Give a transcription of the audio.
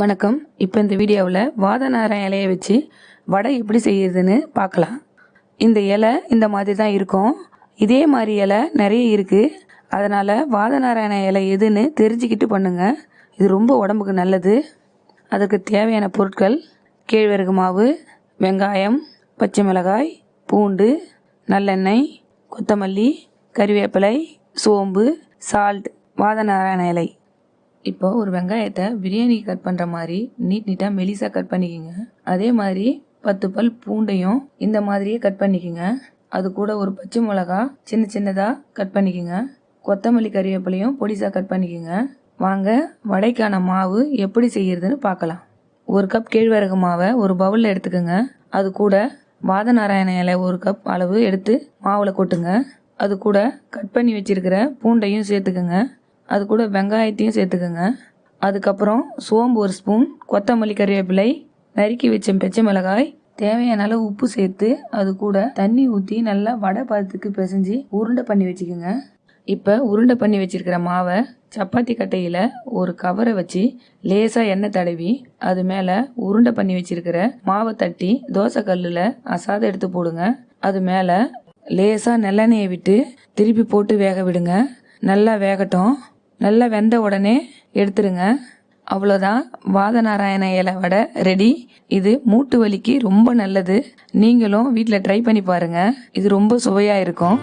வணக்கம். இப்போ இந்த வீடியோவில் வாதநாரம் இலையை வச்சு வடை எப்படி செய்யறதுன்னு பார்க்கலாம். இந்த இலை இந்த மாதிரி தான் இருக்கும். இதே மாதிரி இலை நிறைய இருக்குது அதனால் வாதநாராயண இலை எதுன்னு தெரிஞ்சுக்கிட்டு பண்ணுங்கள் இது ரொம்ப உடம்புக்கு நல்லது. அதுக்கு தேவையான பொருட்கள் கேழ்வரகு மாவு வெங்காயம் பச்சை மிளகாய் பூண்டு நல்லெண்ணெய் கொத்தமல்லி கறிவேப்பிலை சோம்பு சால்ட் வாதநாராயண இலை. இப்போ ஒரு வெங்காயத்தை பிரியாணிக்கு கட் பண்ணுற மாதிரி நீட் நீட்டாக மெலிசாக கட் பண்ணிக்கோங்க. அதே மாதிரி பத்து பல் பூண்டையும் இந்த மாதிரியே கட் பண்ணிக்கோங்க. அது கூட ஒரு பச்சை மிளகா சின்ன சின்னதாக கட் பண்ணிக்கோங்க. கொத்தமல்லி கறிவேப்பிலையும் பொடிசாக கட் பண்ணிக்கோங்க. வாங்க வடைக்கான மாவு எப்படி செய்யறதுன்னு பார்க்கலாம். ஒரு கப் கேழ்வரகு மாவை ஒரு பவுலில் எடுத்துக்கோங்க. அது கூட வாதநாராயண இலை ஒரு கப் அளவு எடுத்து மாவில் கொட்டுங்க. அது கூட கட் பண்ணி வச்சிருக்கிற பூண்டையும் சேர்த்துக்கோங்க. அது கூட வெங்காயத்தையும் சேர்த்துக்கோங்க. அதுக்கப்புறம் சோம்பு ஒரு ஸ்பூன் கொத்தமல்லி கறிவேப்பிலை நறுக்கி வச்ச பச்சை மிளகாய் தேவையான அளவு உப்பு சேர்த்து அது கூட தண்ணி ஊற்றி நல்லா வடை பதத்துக்கு பிசைஞ்சு உருண்டை பண்ணி வச்சுக்கோங்க. இப்போ உருண்டை பண்ணி வச்சிருக்கிற மாவை சப்பாத்தி கட்டையில் ஒரு கவரை வச்சு லேசாக எண்ணெய் தடவி அது மேலே உருண்டை பண்ணி வச்சிருக்கிற மாவை தட்டி தோசை கல்லில் அசாத எடுத்து போடுங்க. அது மேலே லேசாக நல்லெண்ணெயை விட்டு திருப்பி போட்டு வேக விடுங்க. நல்லா வேகட்டும். நல்லா வெந்த உடனே எடுத்துருங்க. அவ்வளோதான். வாதநாராயண இலை வடை ரெடி இது மூட்டு வலிக்கு ரொம்ப நல்லது. நீங்களும் வீட்டில் ட்ரை பண்ணி பாருங்கள் இது ரொம்ப சுவையாக இருக்கும்.